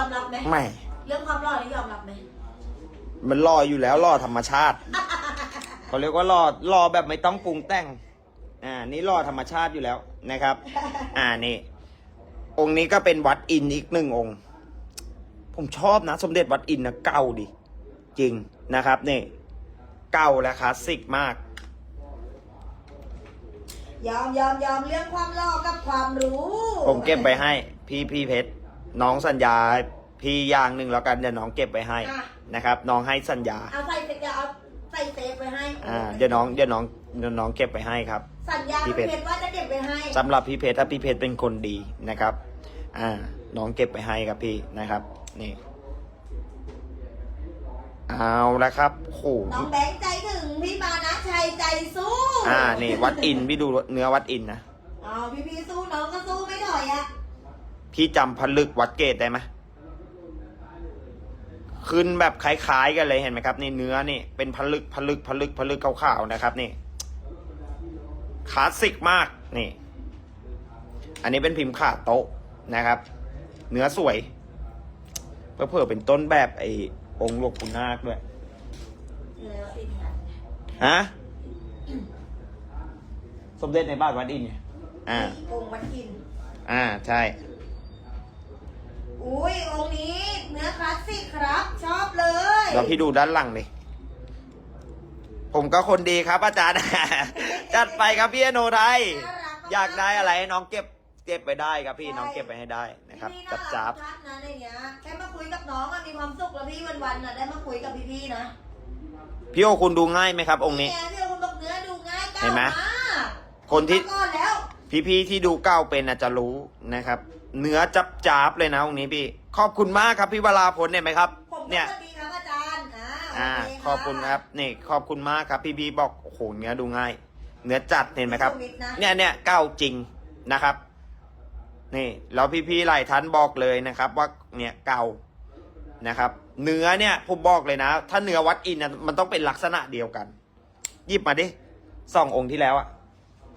ยอมรับไหมไม่ เรื่องความหล่อนี่ยอมรับไหมมันรออยู่แล้วรอธรรมชาติ เขาเรียกว่ารอรอแบบไม่ต้องปรุงแต่ง อ่า นี่รอธรรมชาติอยู่แล้วนะครับ อ่านี่ องค์นี้ก็เป็นวัดอินทร์อีกหนึ่งองค์ ผมชอบนะ สมเด็จวัดอินทร์นะเก่าดิ จริงนะครับนี่เก่าและคลาสสิกมาก ยอมยอมยอมเรื่องความหล่อกับความรู้ ผมเก็บไปให้พี่พี่เพชร น้องสัญญาพี่อย่างหนึ่งแล้วกันเดี๋ยวน้องเก็บไปให้อะ นะครับ น้องให้สัญญา เอาใส่เดี๋ยวเอาใส่เซฟไว้ให้อ่าเดี๋ยวน้องเดี๋ยวน้องเดี๋ยวน้องเก็บไปให้ครับ สัญญาพี่พี่เพเพชรชรว่าจะเก็บไว้ให้สำหรับพี่เพชรถ้าพี่เพชรเป็นคนดีนะครับ อ่า น้องเก็บไปให้ครับพี่นะครับ นี่ เอาละครับโอ้โหน้องแบงค์ใจถึงพี่มานะชัยใจสู้อ่า นี่ วัดอินทร์พี่ดูเนื้อวัดอินทร์นะเอาพี่พี่สู้น้องก็สู้ไม่ถอยอะ พี่จำผลึกวัดเกตได้ไหมขึ้นแบบคล้ายๆกันเลยเห็นไหมครับนี่เนื้อนี่ เป็นผลึกผลึกผลึกผลึกขาวๆนะครับ นี่คลาสสิกมากนี่ อันนี้เป็นพิมพ์ขาดโต๊ะนะครับ เนื้อสวยเพื่อๆเป็นต้นแบบไอ้องค์หลวงปู่นาคด้วยเนื้ออินทร์ฮะสมเด็จในบ้านวัดอินทร์เนี่ยอ่าองค์วัดอินทร์อ่าใช่ อุ้ยองค์นี้เนื้อคลาสสิกครับ ชอบเลยเราพี่ดูด้านหลังดิผมก็คนดีครับอาจารย์ จัดไปครับพี่อโนไทย น่ารัมอยากได้อะไรให้น้องเก็บเก็บไปได้ครับพี่น้องเก็บไปให้ได้นะครับพี่จับน่าจัรับกทักนะในเนี้ยแค่มาคุยกับน้องอะมีความสุขแล้วพี่วันๆน่ะได้มาคุยกับพี่ๆนะพี่โอคุณดูง่ายไหมครับ องค์นี้ แกพี่คุณบอกเนื้อดูง่ายก้าวเห็นไหมมากคนที่ มาก่อนแล้ว พี่ๆที่ดูเก้าเป็นอาจจะรู้นะครับ เนื้อจับจับๆเลยนะองค์นี้พี่ ขอบคุณมากครับพี่วราพลเนี่ยไหมครับ ผมก็เนี่ย สวัสดีครับอาจารย์อ่าอ่า โเขอบคุณครับนี่ขอบคุณมากครับพี่ๆบอกโอ้โหเนื้อดูง่าย เนื้อจัดเห็นไหมครับสวิตนะเนี่ยเนี่ยเก้าจริงนะครับ นี่แล้วพี่ๆหลายท่านบอกเลยนะครับ ว่าเนี่ยเก่านะครับ เนื้อเนี่ยผมบอกเลยนะ ถ้าเนื้อวัดอินนะมันต้องเป็นลักษณะเดียวกันหยิบมาดิสององค์ที่แล้วอะ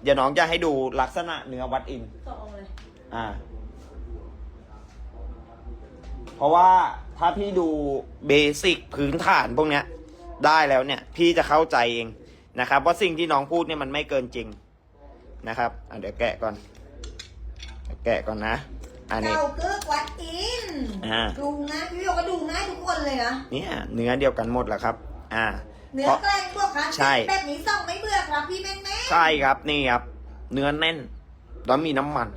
เดี๋ยวน้องจะให้ดูลักษณะเนื้อวัดอิน สององค์เลย อ่า เพราะว่าถ้าพี่ดูเบสิกพื้นฐานพวกเนี้ย ได้แล้วเนี่ย พี่จะเข้าใจเองนะครับว่าสิ่งที่น้องพูดเนี่ยมันไม่เกินจริงนะครับอะเดี๋ยวแกะก่อนเดี๋ยวแกะก่อนนะอันนี้เจ้าเกือกวัดอินอ่า ดูง่ายพี่บอกว่าดูง่ายทุกคนเลยนะ เนี่ยเนื้อเดียวกันหมดแหละครับ อ่า เนื้เพอราะแกล้งพวกครับใช่ แบบนี้ส่องไม่เบื่อครับพี่แม่แม่ใช่ครับนี่ครับ เนื้อแน่นแล้วมีน้ำมัน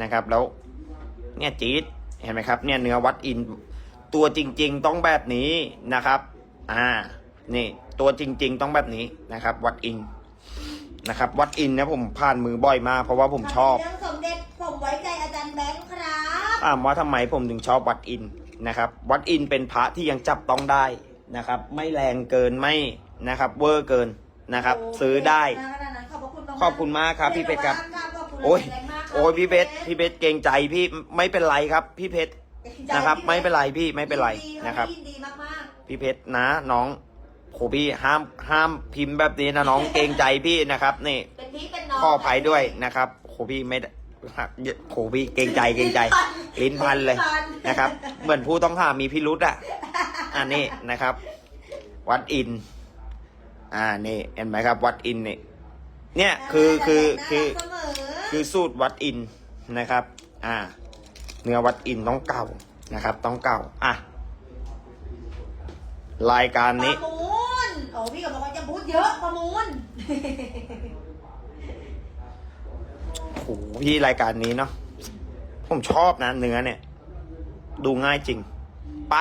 นะครับ แล้ว เนี่ยจี๊ดเห็นไหมครับ เนี่ยเนื้อวัดอิน ตัวจริง ๆ ต้องแบบนี้นะครับ อ่า นี่ ตัวจริง ๆ ต้องแบบนี้นะครับ วัดอินนะครับ วัดอินเนี่ยผมผ่านมือบ่อยมากเพราะว่าผมชอบ เรื่องสมเด็จผมไว้ใจอาจารย์แบงค์ครับ ถามว่าทำไมผมถึงชอบวัดอินนะครับ วัดอินเป็นพระที่ยังจับต้องได้ นะครับ ไม่แรงเกินไม่นะครับเวอร์เกินนะครับ ซื้อได้ ขอบคุณมากขอบคุณมากครับพี่เพชรครับขอบคุณโอ้ยแรงมากครับโอ้ยพี่เพชรพี่เพชรเกรงใจพี่ไม่เป็นไรครับ พี่เพชรนะครับ ไม่เป็นไรพี่ไม่เป็นไรยิดีนะครับยินดีมากมากพี่เพชรนะน้องโหพี่ห้ามห้ามพิมพ์แบบนี้นะน้องเกรงใจพี่นะครับ นี่ๆเป็นพี่เป็นน้องขออภัยด้วยนะครับโหพี่ไม่ ได้โหพี่เกรงใจเกรงใจ ลิ้นพันเลยนะครับ เหมือนผู้ต้องหามีพิรุษอะ อันนี้นะครับ วัดอิน อ่านี่เห็นไหมครับ วัดอินนี่เนี่ยคือคือคือน่ารักเสมอคือสูตรวัดอินนะครับ อ่า เนื้อวัดอินต้องเก่านะครับ ต้องเก่า อะ รายการนี้ประมูลโอ้พี่ก็บอกว่าจะพูดเยอะประมูลโอ้โหพี่รายการนี้เนาะผมชอบนะเนื้อเนี่ย ดูง่ายจริง ไป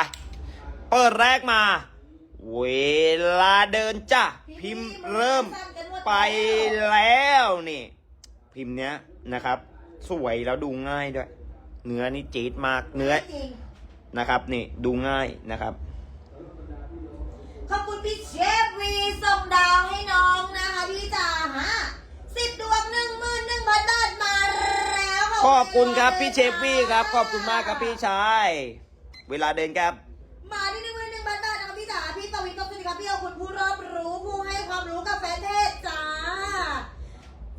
เปิดแรกมา เวลาเดินจ้ะ พิมพ์เริ่มไปแล้วนี่ พิมพ์เนี้ยนะครับ สวยแล้วดูง่ายด้วย เนื้อนี่จี๊ดมากเนื้อนะครับ นี่ดูง่ายนะครับขอบคุณพี่เชฟวีส่งดาวให้น้องนะคะพี่จ๋าฮะ สิบดวงหนึ่งหมื่นหนึ่งพันบาทมาแล้วขอบคุณครับพี่เชฟวี่ครับ ขอบคุณมากครับพี่ชาย เวลาเดินครับ มาที่หนึ่งหมื่นหนึ่งพันบาทนะคะพี่จ๋าพี่ปวินขอบคุณครับพี่เอาคุณผู้รอบรู้ผู้ให้ความรู้กับแฟนเพจจ้า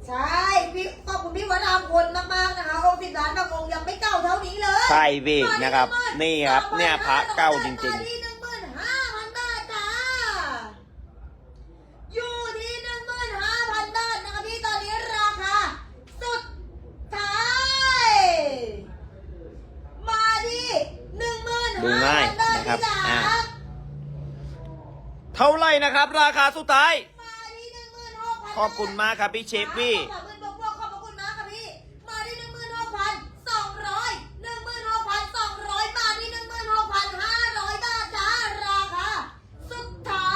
ใช่พี่ขอบคุณพี่วรามพลมากๆนะคะองค์สิบล้านบางองค์ยังไม่เก่าเท่านี้เลยใช่พี่นะครับ นี่ครับ เนี่ยพระเก่าจริงๆที่หนึ่งหมื่นห้าพันบาทจ้าอยู่ที่หนึ่งหมื่นห้าพันบาทนะคะพี่ตอนนี้ราคาสุดท้ายมาที่หนึ่งหมื่น ดู ห้า ง่าย พันบาท นะครับ พี่จ๋า อ่า ๆ เท่าไห ร่นะครับราคาสุดท้าย มาที่หนึ่งหมื่นหกพันขอบคุณมากครับพี่เชฟวี่ ขอบคุณบวกบวกขอบคุณมากค่ะพี่ มาที่หนึ่งหมื่นหกพันสองร้อยหนึ่งหมื่นหกพันสองร้อยบาทที่หนึ่งหมื่นหกพันห้าร้อยบาทจ้าราคาสุดท้า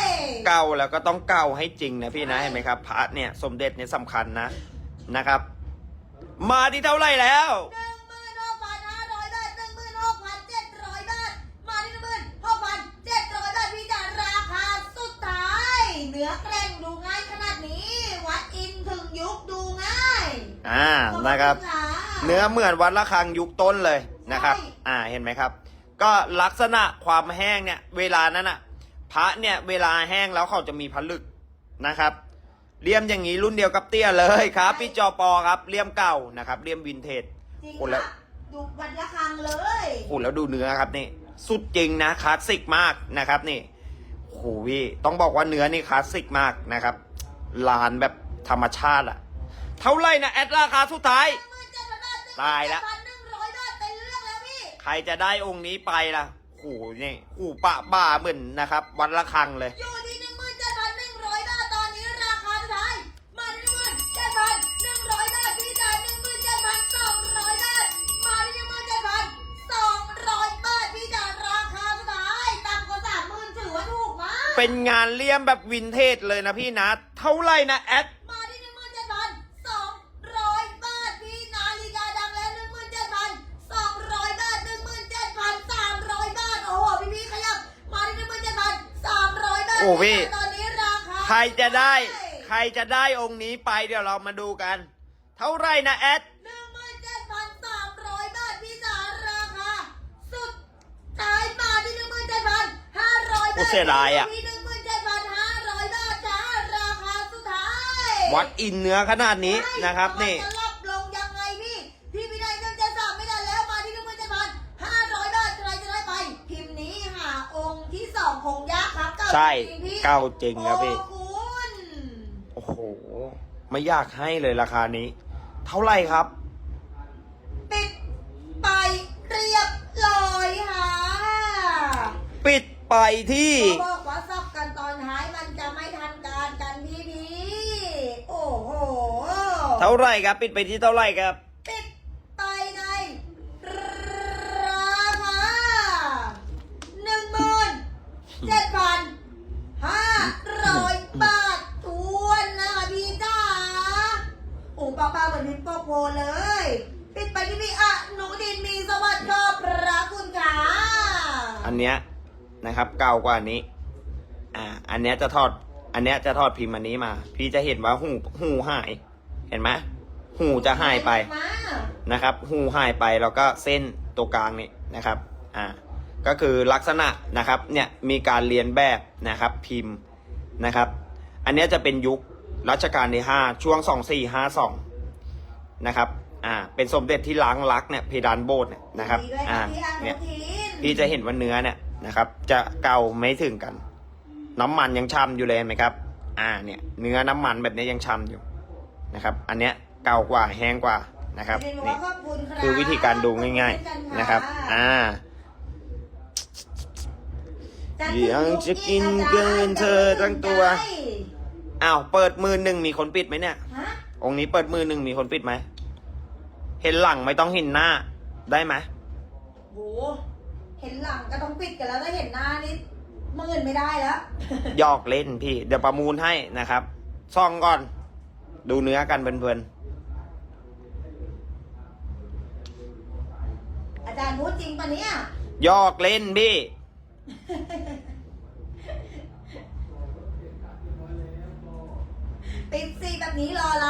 ยเก่าแล้วก็ต้องเก่าให้จริงนะพี่นะเห็นไหมครับพระเนี่ยสมเด็จเนี่ยสำคัญนะนะครับ มาที่เท่าไหร่แล้ว ห ดูง่ายอ่านะครับขอณเนื้อเหมือนวัดระฆังยุคต้นเลยนะครับใช่อ่าเห็นไหมครับ ก็ลักษณะความแห้งเนี่ย เวลานั้นอะพระเนี่ยเวลาแห้งแล้วเขาจะมีผลึกนะครับเลี่ยมอย่างนี้รุ่นเดียวกับเตี้ยเลยครับ พี่จอปอครับเลี่ยมเก่านะครับเลี่ยมวินเทจจริงโอ้แล้วค่ะดูวันละครั้งเลยโอ้แล้วดูเนื้อครับนี่ สุดจริงนะคลาสสิกมากนะครับนี่โอ้โหพี่ต้องบอกว่าเนื้อนี่คลาสสิกมากนะครับลานแบบธรรมชาติอะ เท่าไหร่นะแอดราคาสุดท้าย ตายละพันหนึ่งร้อยบาทเป็นเรื่องแล้วพี่ใครจะได้องค์นี้ไปล่ะโอ้โหนี่โอ้โหปะบ่าเหมือนนะครับ วันละครังเลย อยู่ที่หนึ่งหมื่นเจ็ดพันหนึ่งร้อยบาทตอนนี้ราคาสุดท้ายมาที่หนึ่งหมื่นเจ็ดพันหนึ่งร้อยบาทพี่จ่ายหนึ่งหมื่นเจ็ดพันสองร้อยบาทมาที่หนึ่งหมื่นเจ็ดพันสองร้อยบาทพี่จ่ายราคาสุดท้ายต่ำกว่าสามหมื่นถือว่าถูกมากเป็นงานเลี่ยมแบบวินเทจเลยนะพี่นะ เท่าไหร่นะแอด โอ้พี่ตอนนี้ราคาใครจะได้ ใครจะได้องค์นี้ไปเดี๋ยวเรามาดูกัน เท่าไหร่นะแอดหนึ่งหมื่นเจ็ดพันสามร้อยบาทพี่จ๋าราคาสุดท้ายมาที่หนึ่งหมื่นเจ็ดพันห้าร้อยโอ้บาทเสียดายอะที่หนึ่งหมื่นเจ็ดพันห้าร้อยบาทจ้าราคาสุดท้ายวัดอินเนื้อขนาดนี้นะครับนี่ ใช่จริงๆพี่เก่าจริงครับพี่ โอ้คุณโอ้โห ไม่อยากให้เลยราคานี้ เท่าไหร่ครับ ปิดไปเรียบร้อยค่ะปิดไปที่ เขาบอกว่าซับกันตอนท้ายมันจะไม่ทันการกันพี่พี่โอ้โห เท่าไหร่ครับ ปิดไปที่เท่าไหร่ครับ ปิดไปในราคาหนึ่งหมื่นเจ็ดพันห้าร้อยบาททวนนะคะพี่จ้าโอ้ป้าป้าเหมือนพิมพ์โปโพเลย ปิดไปที่พี่อะหนูดินมีสวัสดิ์ขอบพระคุณค่ะ อัน เนี้ยนะครับ เก่ากว่านี้ อ่า อันเนี้ยจะทอด อันเนี้ยจะทอดพิมพ์อันนี้มา พี่จะเห็นว่าหูหูหาย เห็นไหมหูจะหายไปนะครับ หูหายไปแล้วก็เส้นตัวกลางนี่นะครับ อ่า ก็คือลักษณะนะครับ เนี่ยมีการเรียนแบบนะครับ พิมพ์นะครับ อันเนี้ยจะเป็นยุครัชกาลที่ห้าช่วงสองสี่ห้าสองนะครับ อ่า เป็นสมเด็จที่ล้างลักษณ์เนี่ยเพดานโบสถ์เนี่ยนะครับดีด้วยอ่าพี่อนุเนี่ยทินพี่จะเห็นว่าเนื้อเนี่ยนะครับ จะเก่าไม่ถึงกัน น้ำมันยังช่ำอยู่เลยเห็นไหมครับ อ่า เนี่ย เนื้อน้ำมันแบบนี้ยังช่ำอยู่นะครับ อันเนี้ยเก่ากว่าแห้งกว่านะครับเรียนนี่ว่าขอบคุณรับคือวิธีการดูง่ายขอณๆนะครับ อ่าจัดเดี๋ยวจะกินเกินเธอทั้งตัว อ้าว เปิดมือหนึ่งมีคนปิดไหมเนี่ยฮะองค์นี้เปิดมือหนึ่งมีคนปิดไหม เห็นหลังไม่ต้องเห็นหน้า ได้ไหมโหเห็นหลังก็ต้องปิดกันแล้วถ้าเห็นหน้านี่เมื่นไม่ได้แล้ว หยอกเล่นพี่ เดี๋ยวประมูลให้นะครับซองก่อน ดูเนื้อกันเพลินอาจารย์พูดจริงปะเนี่ยๆหยอกเล่นพี่ปิดซีแบบนี้รออะไร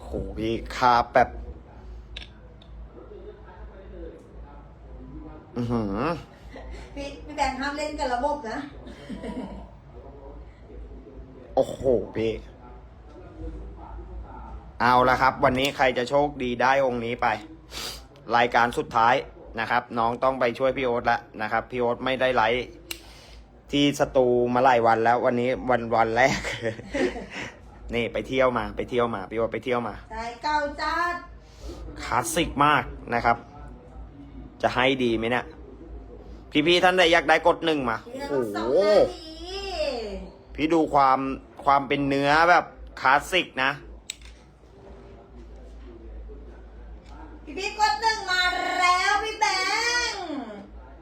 โห พี่คาแบบอือหือพี่พี่แบงค์ห้ามเล่นกับระบบนะ โอ้โหพี่ เอาละครับ วันนี้ใครจะโชคดีได้องค์นี้ไป รายการสุดท้ายนะครับ น้องต้องไปช่วยพี่โอ๊ตแล้วนะครับ พี่โอ๊ตไม่ได้ไลฟ์ที่สตูมาหลายวันแล้ว วันนี้วันวันแรก นี่ไปเที่ยวมาไปเที่ยวมาพี่โอ๊ตไปเที่ยวมาใจเก่าจัดคลาสสิกมากนะครับ จะให้ดีไหมเนี่ยพี่ๆท่านใดอยากได้กดหนึ่งมาทีละโอ้สองโหนาทีพี่ดูความความเป็นเนื้อแบบคลาสสิกนะพี่พี่กดหนึ่งมาแล้วพี่แบงค์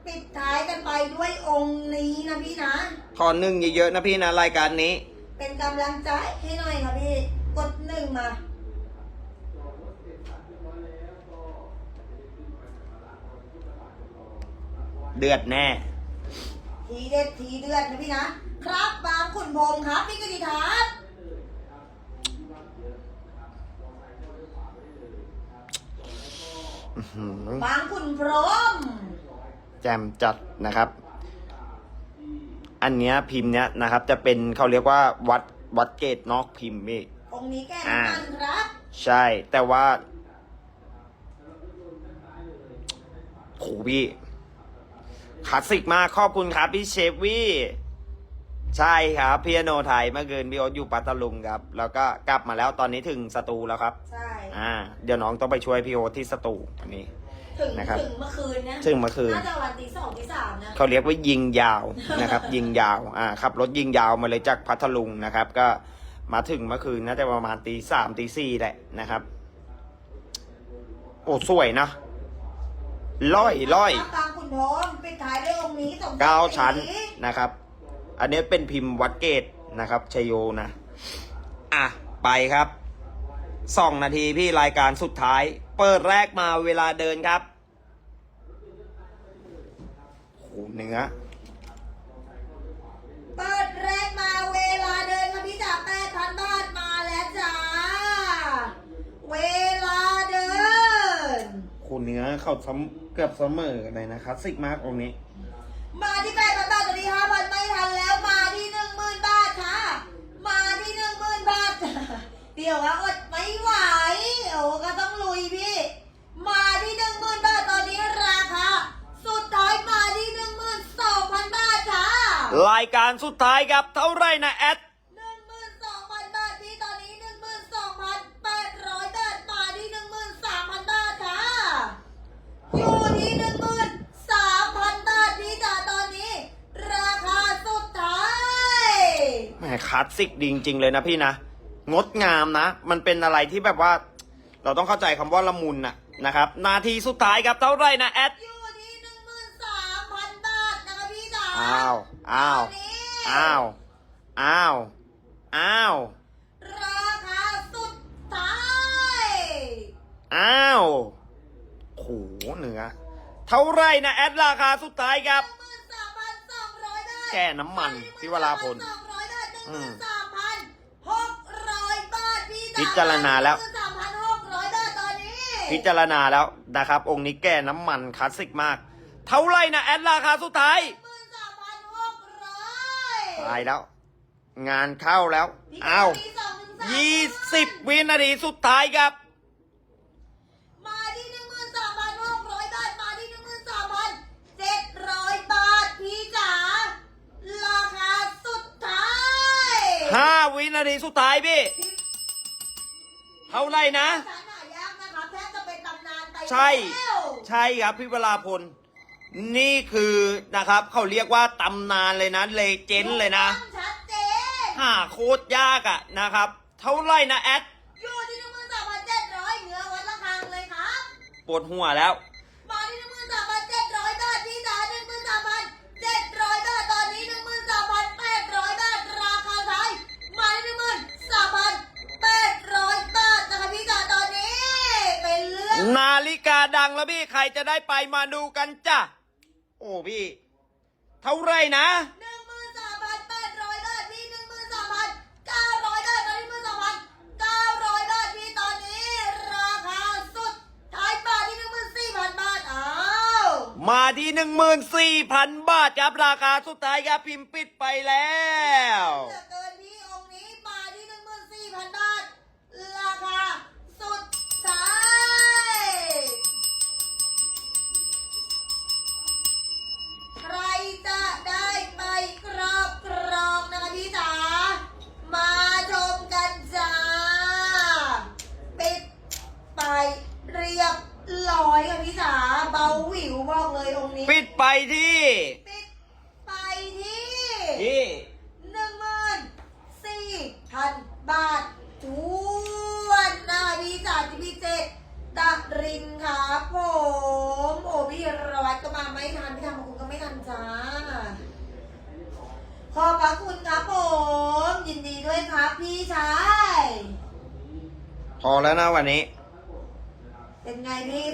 ปิดท้ายกันไปด้วยองค์นี้นะพี่นะขอหนึ่งเยอะๆนะพี่นะรายการนี้ เป็นกำลังใจให้หน่อยค่ะพี่ กดหนึ่งมาเดือดแน่ ทีเด็ดทีเดือดนะพี่นะ ครับบางขุนพรหมครับ พี่กติทัศน์อื้อหือบางขุนพรหมแจมจัดนะครับ อันเนี้ยพิมพ์เนี้ยนะครับ จะเป็นเขาเรียกว่าวัดวัดเกตนอกพิมพ์พี่ องค์นี้แก้น้ำมันครับ ใช่ แต่ว่าโหพี่คลาสสิกมากขอบคุณครับพี่เชฟวี่ใช่ครับพีโนไทยเมื่อคืนพี่โอ๊ตอยู่ปัตตาลุงครับ แล้วก็กลับมาแล้วตอนนี้ถึงสตูแล้วครับ ใช่ อ่า เดี๋ยวน้องต้องไปช่วยพี่โอ๊ตที่สตูอันนี้ ถึงนะครับ ถึงเมื่อคืนนะถึงเมื่อคืน น่าจะวันตีสองตีสามนะ เขาเรียกว่ายิงยาวนะครับ ยิงยาวอ่าขับรถยิงยาวมาเลยจากพัทลุงนะครับ ก็มาถึงเมื่อคืนน่าจะประมาณตีสามตีสี่แหละนะครับ โอ้สวยนะร้อยร้อยครับบางขุนพรหมปิดท้ายด้วยองค์นี้สมศักดิ์เก้าชั้นศรีนะครับ อันนี้เป็นพิมพ์วัดเกตนะครับชยโยนะ อะ ไปครับ สองนาทีพี่รายการสุดท้าย เปิดแรกมาเวลาเดินครับโอ้โหเนื้อเปิดแรกมาเวลาเดินค่ะพี่จ๋าแปดพันบาทมาแล้วจ้า เวลาเดินคูเนื้อเขาเสมเกือบเสมอเลยนะคลาสสิกมากองค์นี้ มาที่แปดพันบาทตอนนี้ห้าพันไม่ทันแล้วมาที่หนึ่งหมื่นบาทค่ะ มาที่หนึ่งหมื่นบาทเดี๋ยวว่าอด ไม่ไหว โอ้ก็ต้องลุยพี่ มาที่หนึ่งหมื่นบาทตอนนี้ราคาสุดท้ายมาที่หนึ่งหมื่นสองพันบาทค่ะรายการสุดท้ายครับเท่าไหรนะแอดหนึ่งหมื่นสองพันบาทพี่ตอนนี้หนึ่งหมื่นสองพันแปดร้อยบาทมาที่หนึ่งหมื่นสามพันบาทค่ะอยู่ที่หนึ่งหมื่นสามพันบาทพี่จ๋าตอนนี้ ราคาสุดท้ายแหมคลาสสิกดีจริงๆเลยนะพี่นะ งดงามนะ มันเป็นอะไรที่แบบว่า เราต้องเข้าใจคำว่าละมุนนะนะครับ นาทีสุดท้ายครับเท่าไหรนะแอดอยู่ที่หนึ่งหมื่นสามพันบาทนะคะพี่จ๋าอ้าวอ้าวตนนี้อ้าวอ้าวอ้าวราคาสุดท้ายอ้าวโหเนื้อเท่าไหรนะแอดราคาสุดท้ายครับ หนึ่งหมื่นสามพันสองร้อยบาทแก้น้ำมันพี่วราพลสองร้อยบาทหนึ่งหอืมื่มนสามพันหกร้อยบาท พี่จ๋าพิจารณาแล้วหนึ่งหมื่นสามพันหกร้อยบาทตอนนี้พิจารณาแล้วนะครับ องค์นี้แก้น้ำมันคลาสสิกมาก เท่าไหรนะแอดราคาสุดท้ายหมื่นสามพันหกร้อยตายแล้ว งานเข้าแล้วพี่อ้าวมีสองถึงสามยี่สิบวินาทีสุดท้ายครับ มาที่หนึ่งหมื่นสามพันหกร้อยบาท มาที่หนึ่งหมื่นสามพันเจ็ดร้อยบาทพี่จ๋า ราคาสุดท้าย ห้าวินาทีสุดท้ายพี่ เท่าไหรนะฉันหายากนะครับแทบจะเป็นตำนานไปใช่ แล้วใช่ครับพี่เวลาพล นี่คือนะครับเขาเรียกว่าตำนานเลยนะเลเจนด์เลยนะชัดเจนหาโคตรยากอะนะครับ เท่าไหรนะแอดอยู่ที่หนึ่งหมื่นสามพันเจ็ดร้อยเหนือวัดละคังเลยครับ ปวดหัวแล้ว กาดังแล้วพี่ใครจะได้ไปมาดูกันจ้ะโอ้พี่ เท่าไหรนะหนึ่งหมื่นสามพันแปดร้อยบาทพี่หนึ่งหมื่นสามพันเก้าร้อยบาทตอนนี้หมื่นสามพันเก้าร้อยบาทพี่ตอนนี้ราคาสุดท้ายบาทที่หนึ่งหมื่นสี่พันบาทอ้าวมาที่หนึ่งหมื่นสี่พันบาทครับราคาสุดท้ายครับพิมพ์ปิดไปแล้ว เหลือ ไปเรียบร้อยค่ะพี่สาเบาหวิวบอกเลยองนี้ ปิดไปที่ปิดไปที่ที่หนึ่งหมื่นสี่พันบาทจวนนาพี่สาจีพีเจตะรินครับผมโอ้พี่รวัตก็มาไม่ทันพี่ทำขอาคุณก็ไม่ทันจ้า ขอบพระคุณครับผม ยินดีด้วยครับพี่ชาย พอแล้วนะวันนี้ เป็นไงพี่